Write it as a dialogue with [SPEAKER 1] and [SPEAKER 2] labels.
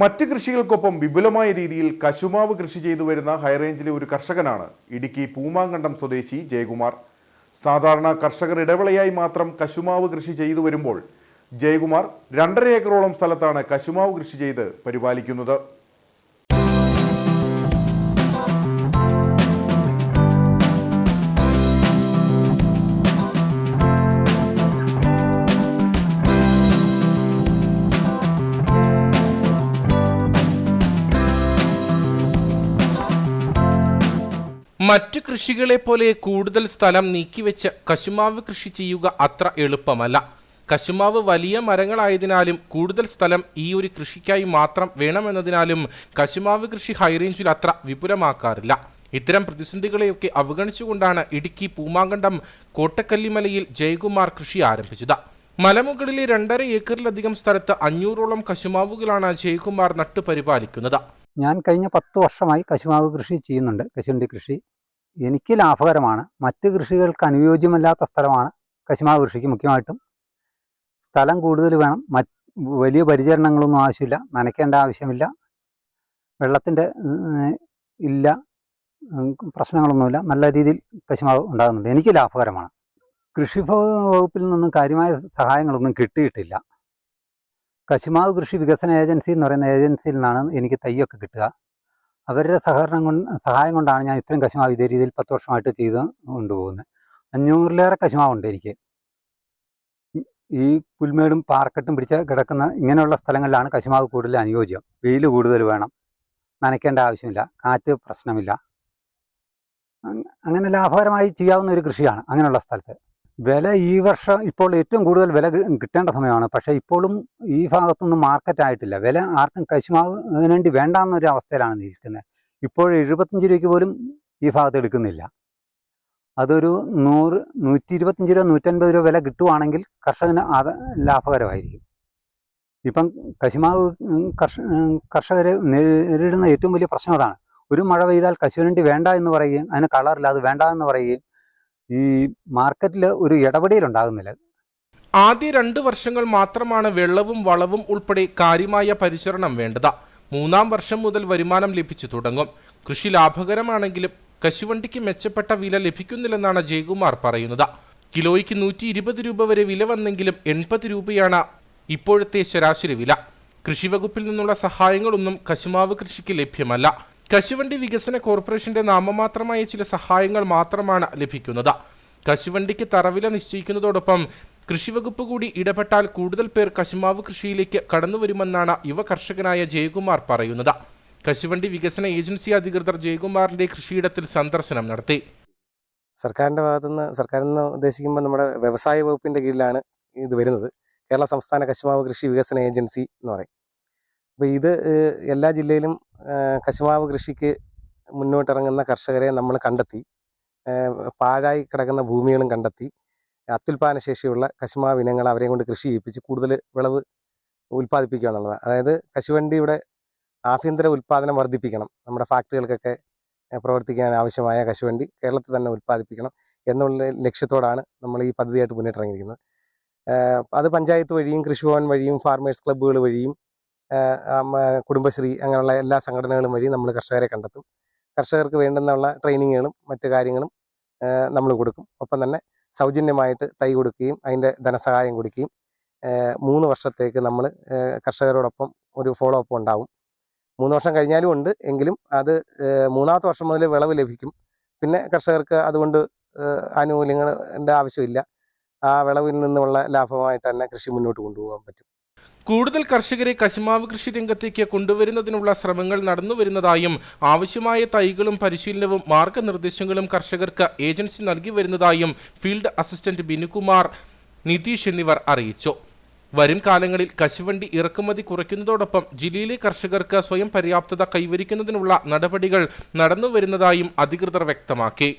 [SPEAKER 1] മറ്റ് കൃഷികൾക്കൊപ്പം വിപുലമായ രീതിയിൽ കശുമാവ് കൃഷി ചെയ്തു വരുന്ന ഹൈറേഞ്ചിലെ ഒരു കർഷകനാണ് ഇടുക്കി പൂമാങ്കണ്ടം സ്വദേശി ജയകുമാർ. സാധാരണ കർഷകർ ഇടവേളയായി മാത്രം കശുമാവ് കൃഷി ചെയ്തു വരുമ്പോൾ ജയകുമാർ രണ്ടര ഏക്കറോളം സ്ഥലത്താണ് കശുമാവ് കൃഷി ചെയ്ത് പരിപാലിക്കുന്നത്.
[SPEAKER 2] മറ്റു കൃഷികളെ പോലെ കൂടുതൽ സ്ഥലം നീക്കിവെച്ച് കശുമാവ് കൃഷി ചെയ്യുക അത്ര എളുപ്പമല്ല. കശുമാവ് വലിയ മരങ്ങളായതിനാലും കൂടുതൽ സ്ഥലം ഈ ഒരു കൃഷിക്കായി മാത്രം വേണമെന്നതിനാലും കശുമാവ് കൃഷി ഹൈറേഞ്ചിൽ അത്ര വിപുലമാക്കാറില്ല. ഇത്തരം പ്രതിസന്ധികളെയൊക്കെ അവഗണിച്ചുകൊണ്ടാണ് ഇടുക്കി പൂമാങ്കണ്ടം കോട്ടക്കല്ലിമലയിൽ ജയകുമാർ കൃഷി ആരംഭിച്ചത്. മലമുകളിലെ രണ്ടര ഏക്കറിലധികം സ്ഥലത്ത് അഞ്ഞൂറോളം കശുമാവുകളാണ് ജയകുമാർ നട്ടുപരിപാലിക്കുന്നത്.
[SPEAKER 3] ഞാൻ കഴിഞ്ഞ പത്ത് വർഷമായി കശുമാവ് കൃഷി ചെയ്യുന്നുണ്ട്. കശുവണ്ടി കൃഷി. എനിക്ക് ലാഭകരമാണ്. മറ്റ് കൃഷികൾക്ക് അനുയോജ്യമല്ലാത്ത സ്ഥലമാണ് കശുമാവ് കൃഷിക്ക് മുഖ്യമായിട്ടും. സ്ഥലം കൂടുതൽ വേണം. വലിയ പരിചരണങ്ങളൊന്നും ആവശ്യമില്ല. നനയ്ക്കേണ്ട ആവശ്യമില്ല. വെള്ളത്തിന്റെ ഇല്ല പ്രശ്നങ്ങളൊന്നുമില്ല. നല്ല രീതിയിൽ കശുമാവ് ഉണ്ടാകുന്നുണ്ട്. എനിക്ക് ലാഭകരമാണ്. കൃഷി വകുപ്പിൽ നിന്നും കാര്യമായ സഹായങ്ങളൊന്നും കിട്ടിയിട്ടില്ല. കശുമാവ് കൃഷി വികസന ഏജൻസി എന്ന് പറയുന്ന ഏജൻസിയിൽ നിന്നാണ് എനിക്ക് തൈയൊക്കെ കിട്ടുക. അവരുടെ സഹകരണം കൊണ്ട് സഹായം കൊണ്ടാണ് ഞാൻ ഇത്രയും കശുമാവ് ഇതേ രീതിയിൽ പത്ത് വർഷമായിട്ട് ചെയ്ത് കൊണ്ടുപോകുന്നത്. അഞ്ഞൂറിലേറെ കശുമാവുണ്ട് എനിക്ക്. ഈ പുൽമേടും പാർക്കെട്ടും പിടിച്ച കിടക്കുന്ന ഇങ്ങനെയുള്ള സ്ഥലങ്ങളിലാണ് കശുമാവ് കൂടുതൽ അനുയോജ്യം. വെയിൽ കൂടുതൽ വേണം. നനയ്ക്കേണ്ട ആവശ്യമില്ല. കാറ്റ് പ്രശ്നമില്ല. അങ്ങനെ ലാഭകരമായി ചെയ്യാവുന്ന ഒരു കൃഷിയാണ് അങ്ങനെയുള്ള സ്ഥലത്ത്. വില ഈ വർഷം ഇപ്പോൾ ഏറ്റവും കൂടുതൽ വില കിട്ടേണ്ട സമയമാണ്. പക്ഷേ ഇപ്പോഴും ഈ ഭാഗത്തൊന്നും മാർക്കറ്റ് ആയിട്ടില്ല. വില ആർക്കും കശുമാവ് അതിന് വേണ്ട വേണ്ടാന്നൊരു അവസ്ഥയിലാണ് നിൽക്കുന്നത്. ഇപ്പോൾ എഴുപത്തഞ്ച് രൂപയ്ക്ക് പോലും ഈ ഭാഗത്ത് എടുക്കുന്നില്ല. അതൊരു നൂറ് നൂറ്റി ഇരുപത്തഞ്ച് രൂപ നൂറ്റൻപത് രൂപ വില കിട്ടുവാണെങ്കിൽ കർഷകന് അത് ലാഭകരമായിരിക്കും. ഇപ്പം കശുമാവ് കർഷ കർഷകരെ നേരിടുന്ന ഏറ്റവും വലിയ പ്രശ്നം അതാണ്. ഒരു മഴ പെയ്താൽ കശുവണ്ടി വേണ്ട എന്ന് പറയുകയും അതിന് കളറില്ല അത് വേണ്ട എന്ന് പറയുകയും ഈ മാർക്കറ്റിൽ ഒരു ഇടപെടൽ ഉണ്ടാകുന്നില്ല
[SPEAKER 2] ആദ്യ രണ്ട് വർഷങ്ങൾ മാത്രമാണ് വെള്ളവും വളവും ഉൾപ്പെടെ കാര്യമായ പരിചരണം വേണ്ടത്. മൂന്നാം വർഷം മുതൽ വരുമാനം ലഭിച്ചു തുടങ്ങും. കൃഷി ലാഭകരമാണെങ്കിലും കശുവണ്ടിക്ക് മെച്ചപ്പെട്ട വില ലഭിക്കുന്നില്ലെന്നാണ് ജയകുമാർ പറയുന്നത്. കിലോയ്ക്ക് നൂറ്റി ഇരുപത് രൂപ വരെ വില വന്നെങ്കിലും എൺപത് രൂപയാണ് ഇപ്പോഴത്തെ ശരാശരി വില. കൃഷിവകുപ്പിൽ നിന്നുള്ള സഹായങ്ങളൊന്നും കശുമാവ് കൃഷിക്ക് ലഭ്യമല്ല. കശുവണ്ടി വികസന കോർപ്പറേഷന്റെ നാമമാത്രമായ ചില സഹായങ്ങൾ മാത്രമാണ് ലഭിക്കുന്നത്. കശുവണ്ടിക്ക് തറവില നിശ്ചയിക്കുന്നതോടൊപ്പം കൃഷിവകുപ്പ് കൂടി ഇടപെട്ടാൽ കൂടുതൽ പേർ കശുമാവ് കൃഷിയിലേക്ക് കടന്നു വരുമെന്നാണ് യുവ കർഷകനായ ജയകുമാർ പറയുന്നത്. കശുവണ്ടി വികസന ഏജൻസി അധികൃതർ ജയകുമാറിന്റെ കൃഷിയിടത്തിൽ സന്ദർശനം നടത്തി.
[SPEAKER 4] സർക്കാരിന്റെ ഭാഗത്തുനിന്ന് സർക്കാരിൽ നിന്ന് ഉദ്ദേശിക്കുമ്പോൾ നമ്മുടെ വ്യവസായ വകുപ്പിന്റെ കീഴിലാണ് ഇത് വരുന്നത്. കേരള സംസ്ഥാന കശുമാവ് കൃഷി വികസന ഏജൻസി എന്ന് പറയും. അപ്പോൾ ഇത് എല്ലാ ജില്ലയിലും കശുമാവ് കൃഷിക്ക് മുന്നോട്ടിറങ്ങുന്ന കർഷകരെ നമ്മൾ കണ്ടെത്തി പാഴായി കിടക്കുന്ന ഭൂമികളും കണ്ടെത്തി അത്യുൽപാദന ശേഷിയുള്ള കശുമാവ് ഇനങ്ങൾ അവരെ കൊണ്ട് കൃഷി ചെയ്യിപ്പിച്ച് കൂടുതൽ വിളവ് ഉൽപ്പാദിപ്പിക്കുക എന്നുള്ളതാണ് അതായത് കശുവണ്ടിയുടെ ആഭ്യന്തര ഉൽപ്പാദനം വർദ്ധിപ്പിക്കണം. നമ്മുടെ ഫാക്ടറികൾക്കൊക്കെ പ്രവർത്തിക്കാൻ ആവശ്യമായ കശുവണ്ടി കേരളത്തിൽ തന്നെ ഉൽപ്പാദിപ്പിക്കണം എന്നുള്ള ലക്ഷ്യത്തോടാണ് നമ്മൾ ഈ പദ്ധതിയായിട്ട് മുന്നിട്ടിറങ്ങിയിരിക്കുന്നത് അത് പഞ്ചായത്ത് വഴിയും കൃഷിഭവൻ വഴിയും ഫാർമേഴ്സ് ക്ലബ്ബുകൾ വഴിയും കുടുംബശ്രീ അങ്ങനെയുള്ള എല്ലാ സംഘടനകളും വഴി നമ്മൾ കർഷകരെ കണ്ടെത്തും. കർഷകർക്ക് വേണ്ടുന്നുള്ള ട്രെയിനിങ്ങുകളും മറ്റു കാര്യങ്ങളും നമ്മൾ കൊടുക്കും. ഒപ്പം തന്നെ സൗജന്യമായിട്ട് തൈ കൊടുക്കുകയും അതിന്റെ ധനസഹായം കൊടുക്കുകയും മൂന്ന് വർഷത്തേക്ക് നമ്മൾ കർഷകരോടൊപ്പം ഒരു ഫോളോ അപ്പ് ഉണ്ടാവും. മൂന്ന് വർഷം കഴിഞ്ഞാലും ഉണ്ട് എങ്കിലും അത് മൂന്നാമത്തെ വർഷം മുതൽ വിളവ് ലഭിക്കും. പിന്നെ കർഷകർക്ക് അതുകൊണ്ട് ആനുകൂല്യങ്ങളുടെ ആവശ്യമില്ല. ആ വിളവിൽ നിന്നുള്ള ലാഭമായിട്ട് തന്നെ കൃഷി മുന്നോട്ട് കൊണ്ടുപോകാൻ പറ്റും.
[SPEAKER 2] കൂടുതൽ കർഷകരെ കശുമാവ് കൃഷി രംഗത്തേക്ക് കൊണ്ടുവരുന്നതിനുള്ള ശ്രമങ്ങൾ നടന്നുവരുന്നതായും ആവശ്യമായ തൈകളും പരിശീലനവും മാർഗനിർദ്ദേശങ്ങളും കർഷകർക്ക് ഏജൻസി നൽകി വരുന്നതായും ഫീൽഡ് അസിസ്റ്റന്റ് ബിനുകുമാർ നിതീഷ് എന്നിവർ അറിയിച്ചു. വരും കാലങ്ങളിൽ കശുവണ്ടി ഇറക്കുമതി കുറയ്ക്കുന്നതോടൊപ്പം ജില്ലയിലെ കർഷകർക്ക് സ്വയം പര്യാപ്തത കൈവരിക്കുന്നതിനുള്ള നടപടികൾ നടന്നുവരുന്നതായും അധികൃതർ വ്യക്തമാക്കി.